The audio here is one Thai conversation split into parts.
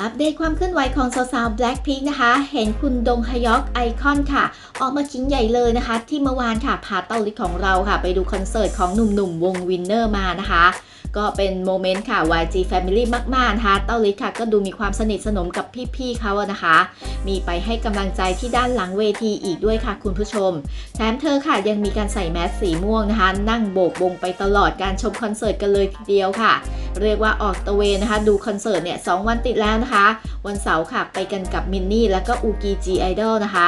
อัปเดตความเคลื่อนไหวของสาวๆ Blackpink นะคะ เห็นคุณดงฮยอกไอคอนค่ะ ออกมากิ้งใหญ่เลยนะคะ ที่เมื่อวานค่ะ พาเตาลิของเราค่ะ ไปดูคอนเสิร์ตของหนุ่มๆ วงวินเนอร์มานะคะ ก็เป็นโมเมนต์ค่ะ YG Family มากๆนะคะ เต้าลิค่ะ ก็ดูมีความสนิทสนมกับพี่ๆเขาอะนะคะ มีไปให้กำลังใจที่ด้านหลังเวทีอีกด้วยค่ะ คุณผู้ชม แถมเธอค่ะยังมีการใส่แมสสีม่วงนะคะ นั่งโบกวงไปตลอดการชมคอนเสิร์ตกันเลยทีเดียวค่ะ เรียกว่าออกตะเวนนะคะ ดูคอนเสิร์ตเนี่ยสองวันติดแล้วนะคะ วันเสาร์ค่ะไปกันกับมินนี่แล้วก็อูกีจีไอดอลนะคะ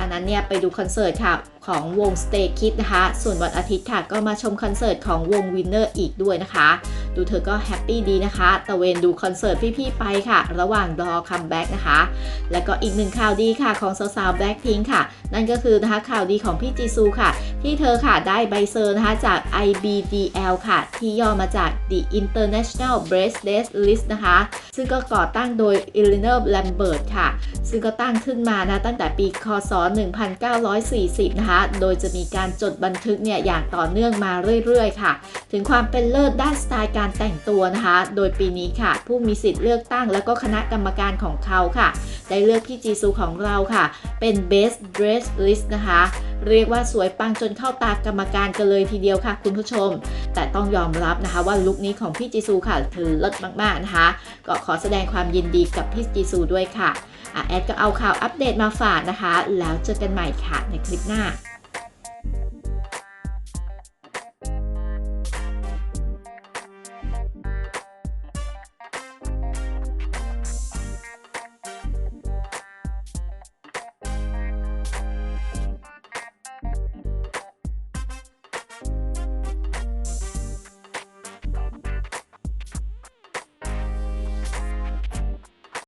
อันนั้นเนี่ยไปดูคอนเสิร์ตค่ะของวง Stay Kid นะคะ ส่วนวันอาทิตย์ค่ะก็มาชมคอนเสิร์ตของวง Winner อีกด้วยนะคะ ดูเธอก็แฮปปี้ดีนะคะตะเวนดูคอนเสิร์ตพี่ๆไปค่ะ ระหว่างรอคัมแบ็กนะคะ แล้วก็อีกหนึ่งข่าวดีค่ะของสาวๆ Blackpink ค่ะ นั่นก็คือนะคะข่าวดีของพี่จีซูค่ะที่เธอค่ะได้ใบเซอร์นะคะจาก IBDL ค่ะ ที่ย่อมาจาก The International Bracelet List นะคะ ซึ่งก็ก่อตั้งโดย Eleanor Lambert ค่ะ ซึ่งก็ตั้งขึ้นมานะตั้งแต่ปีคศ 1940 นะคะ โดยจะมีการจดบันทึกเนี่ยอย่างต่อเนื่องมาเรื่อยๆ ค่ะ ถึงความเป็นเลิศด้านสไตล์การแต่งตัวนะคะ โดยปีนี้ค่ะ ผู้มีสิทธิ์เลือกตั้งแล้วก็คณะกรรมการของเขาค่ะ ได้เลือกพี่จีซูของเราค่ะ เป็น Best Dress List นะคะเรียกว่าสวยปังจนเข้าตากรรมการกันเลยทีเดียวค่ะ คุณผู้ชม แต่ต้องยอมรับนะคะว่าลุคนี้ของพี่จีซูค่ะคือเลิศมากๆนะคะ ก็ขอแสดงความยินดีกับพี่จีซูด้วยค่ะอะแอดก็เอาข่าวอัปเดตมาฝากนะคะ แล้วเจอกันใหม่ค่ะในคลิปหน้า